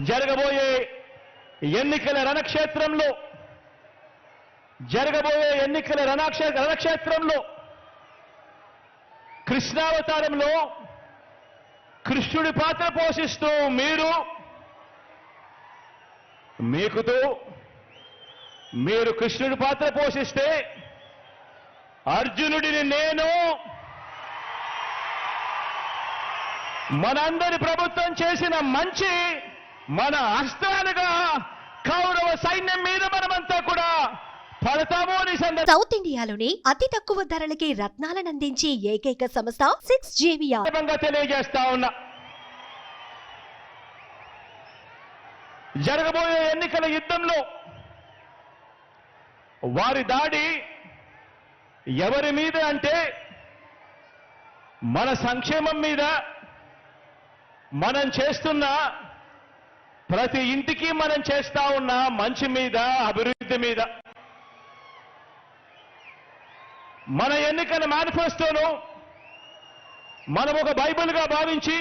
జరగబోయే ఎన్నికల రణక్షేత్రంలో జరగబోయే ఎన్నికల రణక్ష రణక్షేత్రంలో కృష్ణావతారంలో కృష్ణుడి పాత్ర పోషిస్తూ మీరు మీకుతూ మీరు కృష్ణుడి పాత్ర పోషిస్తే అర్జునుడిని నేను మనందరి ప్రభుత్వం చేసిన మంచి మన అస్త్రాలుగా కౌరవ సైన్యం మీద మనమంతా కూడా సౌత్ ఇండియాలోనే అతి తక్కువ ధరలకి రత్నాలను అందించే ఏకైక సంస్థ సిక్స్ జేవియా తెలియజేస్తా ఉన్నా. జరగబోయే ఎన్నికల యుద్ధంలో వారి దాడి ఎవరి మీద అంటే మన సంక్షేమం మీద మనం చేస్తున్న ప్రతి ఇంటికి మనం చేస్తా ఉన్న మంచి మీద అభివృద్ధి మీద. మన ఎన్నికల మేనిఫెస్టోను మనం ఒక బైబిల్గా భావించి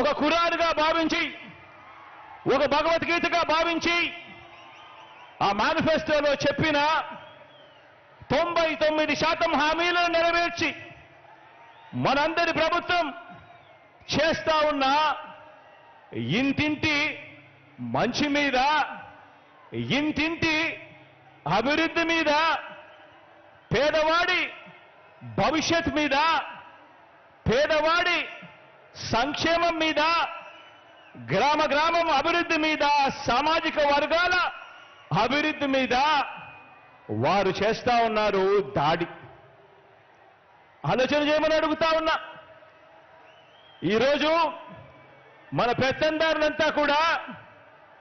ఒక ఖురాన్గా భావించి ఒక భగవద్గీతగా భావించి ఆ మేనిఫెస్టోలో చెప్పిన తొంభై తొమ్మిది శాతం హామీలను నెరవేర్చి మనందరి ప్రభుత్వం చేస్తా ఉన్న ఇంటింటి మంచి మీద ఇంటింటి అభివృద్ధి మీద పేదవాడి భవిష్యత్ మీద పేదవాడి సంక్షేమం మీద గ్రామ గ్రామం అభివృద్ధి మీద సామాజిక వర్గాల అభివృద్ధి మీద వారు చేస్తా ఉన్నారు దాడి. ఆలోచన చేయమని అడుగుతా ఉన్నా. ఈరోజు మన పెత్తందారులంతా కూడా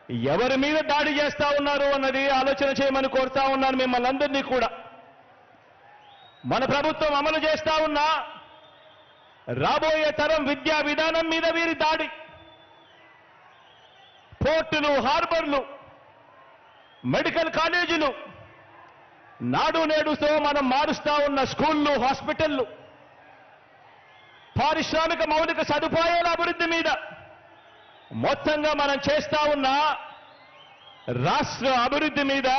ఎవరి మీద దాడి చేస్తా ఉన్నారు అన్నది ఆలోచన చేయమని కోరుతా ఉన్నాను మిమ్మల్ని అందరినీ కూడా. మన ప్రభుత్వం అమలు చేస్తా ఉన్నా రాబోయే తరం విద్యా విధానం మీద వీరి దాడి. పోర్టులు హార్బర్లు మెడికల్ కాలేజీలు నాడు నేడుతో మనం మారుస్తా ఉన్న స్కూళ్ళు హాస్పిటళ్ళు పారిశ్రామిక మౌలిక సదుపాయాల అభివృద్ధి మీద మొత్తంగా మనం చేస్తా ఉన్న రాష్ట్ర అభివృద్ధి మీద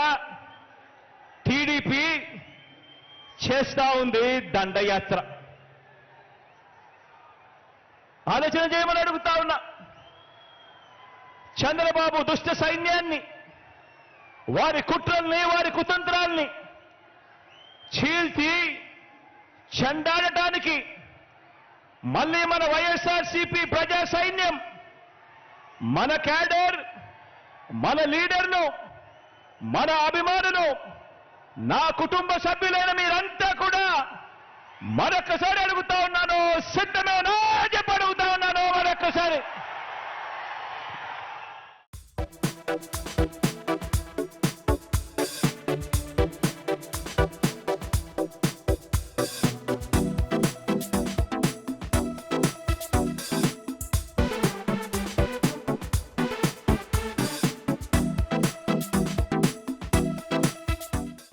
టీడీపీ చేస్తా ఉంది దండయాత్ర. ఆలోచన చేయమని అడుగుతా ఉన్నా. చంద్రబాబు దుష్ట సైన్యాన్ని వారి కుట్రల్ని వారి కుతంత్రాల్ని చీల్చి చెండాడటానికి మళ్ళీ మన వైఎస్ఆర్సీపీ ప్రజా సైన్యం మన క్యాడర్ మన లీడర్ను మన అభిమానులు నా కుటుంబ సభ్యులైన మీరంతా కూడా మరొకసారి అడుగుతా ఉన్నాను. సిద్ధమేనా చెప్పి అడుగుతా ఉన్నాను మరొకసారి